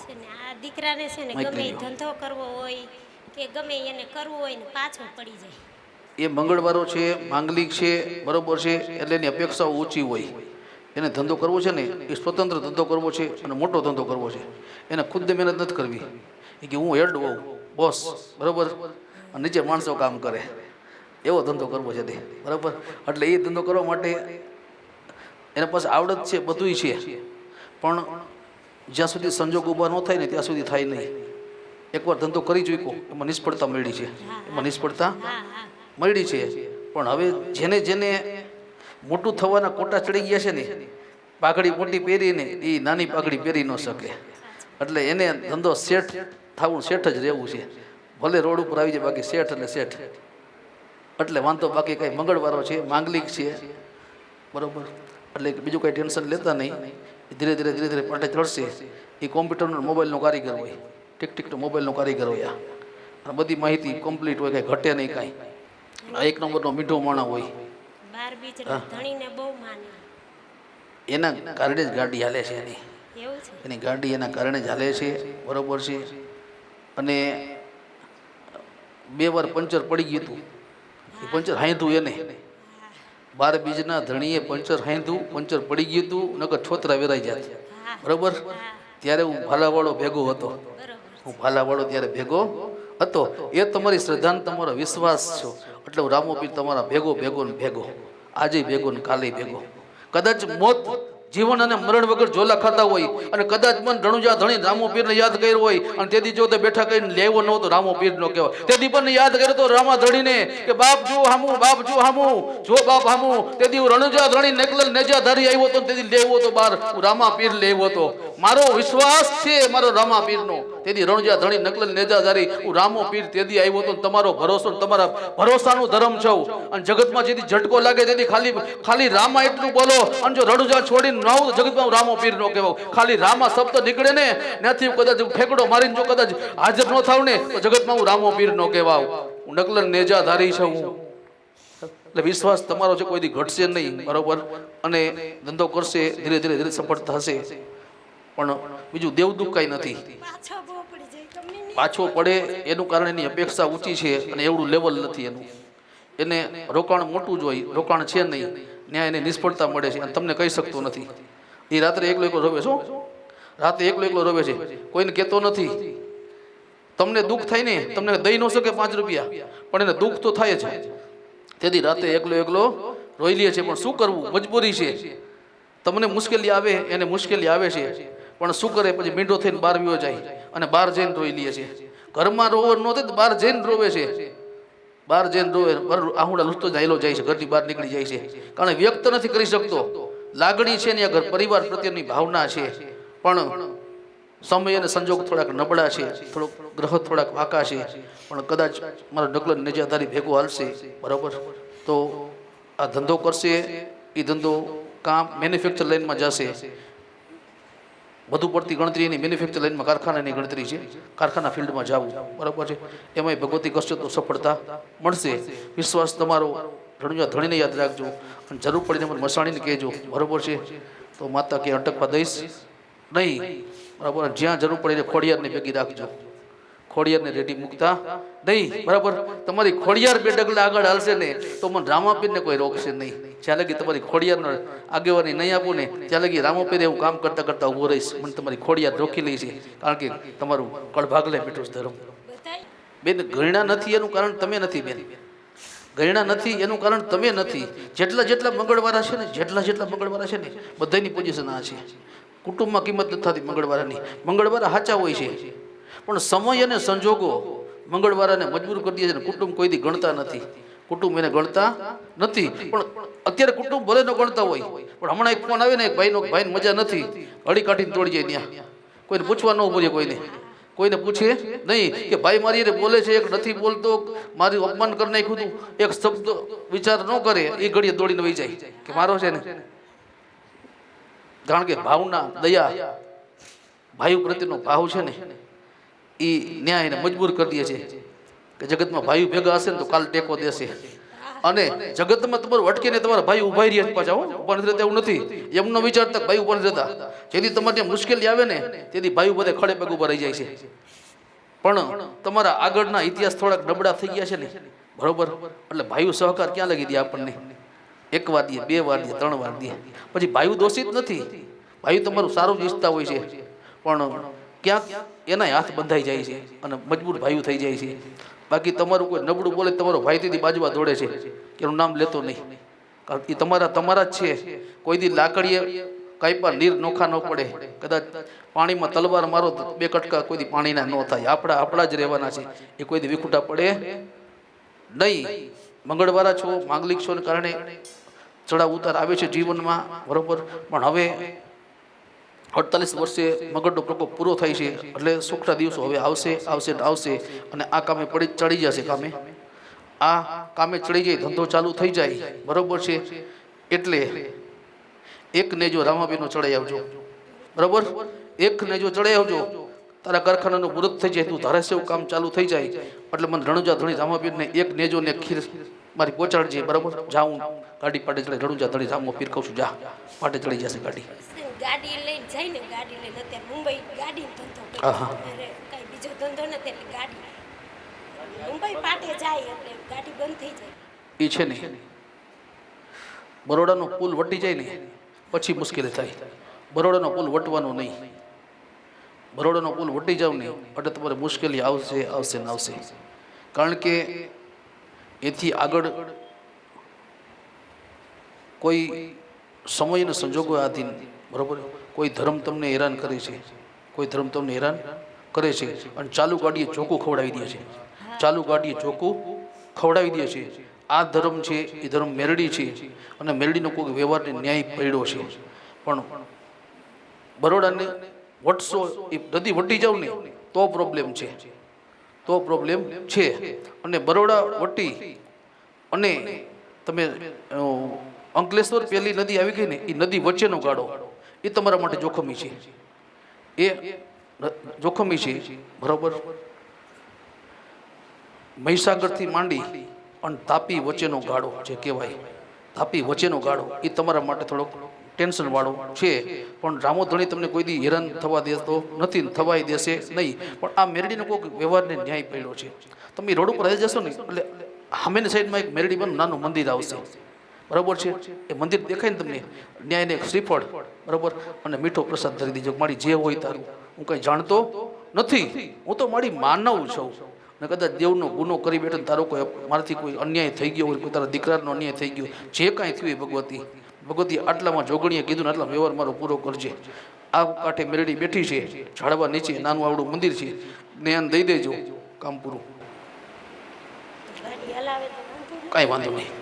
છે ને આ દીકરાને છે ને ગમે એ ધંધો કરવો હોય કે ગમે એને કરવું હોય ને પાછો પડી જાય. એ મંગળવારો છે માંગલિક છે બરોબર છે એટલે એની અપેક્ષાઓ ઊંચી હોય. એને ધંધો કરવો છે ને એ સ્વતંત્ર ધંધો કરવો છે અને મોટો ધંધો કરવો છે. એને ખુદ મહેનત નથી કરવી. એ કે હું હેડ હોઉં બોસ બરોબર? અને નીચે માણસો કામ કરે. એવો ધંધો કરવો છે તે બરાબર? એટલે એ ધંધો કરવા માટે એના પાસે આવડત છે બધુંય છે. પણ જ્યાં સુધી સંજોગ ઊભા ન થાય ને ત્યાં સુધી થાય નહીં. એકવાર ધંધો કરી ચૂક્યો, એમાં નિષ્ફળતા મળી છે. એમાં નિષ્ફળતા મળી છે. પણ હવે જેને જેને મોટું થવાના કોટા ચડી ગયા છે ને, પાઘડી મોટી પહેરીને એ નાની પાઘડી પહેરી ન શકે. એટલે એને ધંધો શેઠ થવું, શેઠ જ રહેવું છે. ભલે રોડ ઉપર આવી જાય, બાકી શેઠ એટલે શેઠ. એટલે વાંધો બાકી કંઈ મંગળવારો છે, માંગલિક છે. બરાબર? એટલે બીજું કંઈ ટેન્શન લેતા નહીં. ધીરે ધીરે ધીરે ધીરે પલટે ચડશે. એ કોમ્પ્યુટરનો મોબાઈલનો કારીગર હોય. ટીક ટીક મોબાઈલનો કારીગર હોય આ. બધી માહિતી કમ્પ્લીટ હોય કાંઈ ઘટે નહીં કાંઈ. આ એક નંબરનો મીઠો માણા હોય. એના કારણે જ ગાડી હાલે છે એની. એની ગાડી એના કારણે જ હાલે છે. બરોબર છે. અને બે વાર પંચર પડી ગયું હતું. એ પંચર હાંધું એને. બાર બીજના ધણીએ પંચર હાંધું પંચર પડી ગયું હતું નકર છોતરા વેરાઈ જાત. બરોબર? ત્યારે હું ભાલાવાળો ભેગો હતો. હું ભાલાવાળો ત્યારે ભેગો હતો. એ તમારી શ્રદ્ધા તમારો વિશ્વાસ છો. એટલે હું રામોપીર તમારા ભેગો ભેગો ને ભેગો. આજે ભેગો ને કાલે ભેગો. કદાચ મોત જીવન અને મરણ વગર ઝોલા ખાતા હોય અને કદાચ મન રણુજા ધણી રામો પીરને યાદ કર્યો હોય અને તેથી જો તે બેઠા કરીને લેવો નહોતો રામો પીર નો કહેવાય. તેથી પણ યાદ કર્યો તો રામા ધણીને કે બાપ જો હામું, બાપ જો હામું, જો બાપ હામું. તેથી હું રણુજા ધણી નેકલલ નેજા ધારી આવ્યો તો તેથી લેવો તો બાર. રામા પીર લેવો તો. મારો વિશ્વાસ છે મારો રામા પીરનો. તેથી રણુજા ધણી નેજા નેજાધારી હું રામો પીર તેથી આવ્યો તો તમારો ભરોસો તમારા ભરોસાનું ધર્મ છું અને જગતમાં જેથી ઝટકો લાગે તેથી ખાલી ખાલી રામા એટલું બોલો. અને જો રણુજા છોડીને ના આવું જગતમાં હું રામો પીર નો કહેવાઉં. ખાલી રામા શબ્દ નીકળે ને હું કદાચ ફેંકડો મારીને જો કદાચ હાજર ન થાવ ને તો જગતમાં હું રામો પીર નો કહેવાઉં. હું નેજા નેજાધારી છું એટલે વિશ્વાસ તમારો છે કોઈ દી ઘટશે નહીં. બરોબર? અને ધંધો કરશે, ધીરે ધીરે ધીરે સફળ થશે. પણ બીજું દેવદુખ કાંઈ નથી. પાછો પડી એનું કારણ એની અપેક્ષા ઊંચી છે અને એવડું લેવલ નથી એનું. એને રોકાણ મોટું જ હોય, રોકાણ છે નહીં. ત્યાં એને નિષ્ફળતા મળે છે અને તમને કહી શકતો નથી. એ રાત્રે એકલો એકલો રોવે છો? રાતે એકલો એકલો રોવે છે. કોઈને કહેતો નથી. તમને દુઃખ થાય ને, તમને દઈ ન શકે પાંચ રૂપિયા. પણ એને દુઃખ તો થાય જ. તેથી રાતે એકલો એકલો રોઈ લે છે. પણ શું કરવું? મજબૂરી છે. તમને મુશ્કેલી આવે, એને મુશ્કેલી આવે છે. પણ શું કરે? પછી મીંડો થઈને બહાર વિયો જાય. અને બહાર જઈને રોઈ લે છે. ઘરમાં રોવર ન થાય તો બહાર જઈને રોવે છે. બહાર જઈને રોવે. આહુડા લૂંટતો જાયલો જાય છે. ઘરની બહાર નીકળી જાય છે. કારણ વ્યક્ત નથી કરી શકતો. લાગણી છે ને ઘર પરિવાર પ્રત્યેની ભાવના છે. પણ સમય અને સંજોગ થોડાક નબળા છે. થોડોક ગ્રહ થોડાક વાંકા છે. પણ કદાચ મારો નકલ નિજાધારી ભેગો હાલશે. બરાબર? તો આ ધંધો કરશે. એ ધંધો કામ મેન્યુફેક્ચર લાઇનમાં જશે. વધુ પડતી ગણતરી એની મેન્યુફેક્ચર લાઇનમાં કારખાનાની ગણતરી છે. કારખાના ફિલ્ડમાં જવું. બરાબર છે? એમાંય ભગવતી તો સફળતા મળશે. વિશ્વાસ તમારો રણુજા ધણીને યાદ રાખજો. અને જરૂર પડીને મને મસાણીને કહેજો. બરાબર છે? તો માતા કે અટકવા દઈશ નહીં. બરાબર? જ્યાં જરૂર પડે ખોડિયારને ભેગી રાખજો. ખોડિયારને રેડી મૂકતા નહીં. બરાબર? તમારી ખોડિયાર બે ડગલા આગળ હાલશે ને, તો મને રામાપીરને કોઈ રોકશે નહીં. જ્યાં લગી તમારી ખોડિયારનો આગેવાની નહીં આપું ને, ત્યાં લગી પહેરે હું કામ કરતાં કરતાં ઊભો રહીશ. મને તમારી ખોડિયાર રોકી લઈ છે, કારણ કે તમારું કળભાગલે બેઠું છે ધર્મ બેન ગયણા નથી એનું કારણ તમે નથી બેન. ગયણા નથી એનું કારણ તમે નથી. જેટલા જેટલા મંગળવારા છે ને, જેટલા જેટલા મંગળવારા છે ને બધાની પોઝિશન આ છે. કુટુંબમાં કિંમત નથી થતી મંગળવારાની. મંગળવારા સાચા હોય છે. પણ સમય અને સંજોગો મંગળવારાને મજબૂર કરી દે છે ને, કુટુંબ કોઈ દી ગણતા નથી. કુટુંબ એને ગણતા નથી. પણ અત્યારે કુટુંબ ભલે ન ગણતા હોય. પણ હમણાં એક ફોન આવે ને એક ભાઈનો ભાઈને મજા નથી. અડી કાઢીને તોડી જાય ત્યાં. કોઈને પૂછવા ન ઉભું કોઈને. કોઈને પૂછે નહીં કે ભાઈ મારી એને બોલે છે, એક નથી બોલતો, મારું અપમાન કરી નાખ્યું હતું એક શબ્દ વિચાર ન કરે, એ ઘડીએ દોડીને વહી જાય. કે મારો છે ને? કારણ કે ભાવના, દયા, ભાઈ પ્રત્યેનો ભાવ છે ને એ ન્યાય એને મજબૂર કરી દે છે. કે જગતમાં ભાઈ ભેગા હશે ને તો કાલ ટેકો દેશે. અને જગતમાં તમારું અટકીને તમારા ભાઈ ઊભા રહ્યા છે પાછા ઊભા નથી રહેતા એવું નથી. એમનો વિચાર તક ભાઈ ઊભા નથી રહેતા. જેથી તમારે મુશ્કેલી આવે ને, તેથી ભાઈ બધે ખડે પગ ઊભા રહી જાય છે. પણ તમારા આગળના ઇતિહાસ થોડાક નબળા થઈ ગયા છે ને, બરોબર? એટલે ભાઈઓ સહકાર ક્યાં લગી દે આપણને? એક વાર દે, બે વાર દે, ત્રણ વાર દે. પછી ભાઈઓ દોષિત નથી. ભાઈઓ તમારું સારું જ ઈચ્છતા હોય છે. પણ ક્યાંક એના હાથ બંધાઈ જાય છે અને મજબૂર ભાઈઓ થઈ જાય છે. બાકી તમારું કોઈ નબળું બોલે, તમારો ભાઈ દીદી બાજુમાં દોડે છે એનું નામ લેતો નહીં. કારણ એ તમારા તમારા જ છે. કોઈ દી લાકડીએ કાંઈ પણ નીર નોખા ન પડે. કદાચ પાણીમાં તલવાર મારો તો બે કટકા કોઈ દી પાણીના ન થાય. આપણા આપણા જ રહેવાના છે. એ કોઈ દી વિખૂટા પડે નહીં. મંગળવારા છો, માંગલિક છો ને કારણે ચડાવ ઉતાર આવે છે જીવનમાં બરોબર. પણ હવે અડતાલીસ વર્ષે મગજનો પ્રકોપ પૂરો થાય છે, એટલે સુખના દિવસો હવે આવશે આવશે ને આવશે અને આ કામે પડી ચડી જશે કામે. આ કામે ચડી જાય ધંધો ચાલુ થઈ જાય, બરોબર છે? એટલે એક ને જો રામાબેનો ચડાઈ આવજો. બરોબર? એક ને જો ચડાઈ આવજો, તારા કારખાનાનું મુહૂર્ત થઈ જાય, તું ધારે એવું કામ ચાલુ થઈ જાય, એટલે મને રણુજા ધણી રામાબીરને એક નેજો ને ખીર મારી પહોંચાડજે બરાબર? જાઉં, ગાડી પાટે ચડે રણુજા ધણી રામો પીર કહું છું, જા પાટે ચડી જશે ગાડી. ગાડી લઈને જઈને ગાડી લઈને અત્યારે મુંબઈ ગાડી ધંધો આહા. બીજો ધંધો નથી એટલે ગાડી. મુંબઈ પાટે જાય એટલે ગાડી બંધ થઈ જાય. એ છે ને બરોડાનો પુલ વટી જાય ને પછી મુશ્કેલી થાય. બરોડાનો પુલ વટવાનો નહીં. બરોડાનો પુલ વટી જાવ ને એટલે તમારે મુશ્કેલી આવશે આવશે ને આવશે. કારણ કે એથી આગળ કોઈ સમય અને સંજોગો આધીન બરોબર? કોઈ ધર્મ તમને હેરાન કરે છે? કોઈ ધર્મ તમને હેરાન કરે છે? અને ચાલુ ગાડીએ ચોખ્ખું ખવડાવી દે છે. ચાલુ ગાડીએ ચોખ્ખું ખવડાવી દે છે. આ ધર્મ છે, એ ધર્મ મેરડી છે. અને મેરડીનો કોઈ વ્યવહારને ન્યાય પડ્યો છે. પણ બરોડાને વટશો એ નદી વટી જાવ ને, તો પ્રોબ્લેમ છે. તો પ્રોબ્લેમ છે. અને બરોડા વટી અને તમે અંકલેશ્વર પહેલી નદી આવી ગઈ ને, એ નદી વચ્ચેનો ગાળો. એ તમારા માટે જોખમી છે. એ જોખમી છે, બરોબર? મહીસાગરથી માંડી અને તાપી વચ્ચેનો ગાળો જે કહેવાય, તાપી વચ્ચેનો ગાળો, એ તમારા માટે થોડોક ટેન્શનવાળો છે. પણ રામોધણી તમને કોઈ દી હેરાન થવા દેતો નથી થવાય દેશે નહીં. પણ આ મેરડીનો કોઈક વ્યવહારને ન્યાય પડ્યો છે. તમે રોડ ઉપર આવી જશો ને, એટલે સામેની સાઈડમાં એક મેરડી પણ નાનું મંદિર આવશે. બરાબર છે? એ મંદિર દેખાય ને તમને? ન્યાયને એક શ્રીફળ. બરાબર? અને મીઠો પ્રસાદ ધરી દીજો. મારી જે હોય તારું. હું કંઈ જાણતો નથી. હું તો મારી માનવ છું. ને કદાચ દેવનો ગુનો કરી બેઠો તારો કોઈ મારાથી કોઈ અન્યાય થઈ ગયો હોય કોઈ તારા દીકરાનો અન્યાય થઈ ગયો. જે કાંઈ થયું એ ભગવતી. ભગવતી આટલામાં જોગણીએ કીધું ને આટલા વ્યવહાર મારો પૂરો કરજે. આ કાંઠે મેરડી બેઠી છે. ઝાડવા નીચે નાનું આવડું મંદિર છે. જ્ઞાન દઈ દેજો. કામ પૂરું. કાંઈ વાંધો નહીં.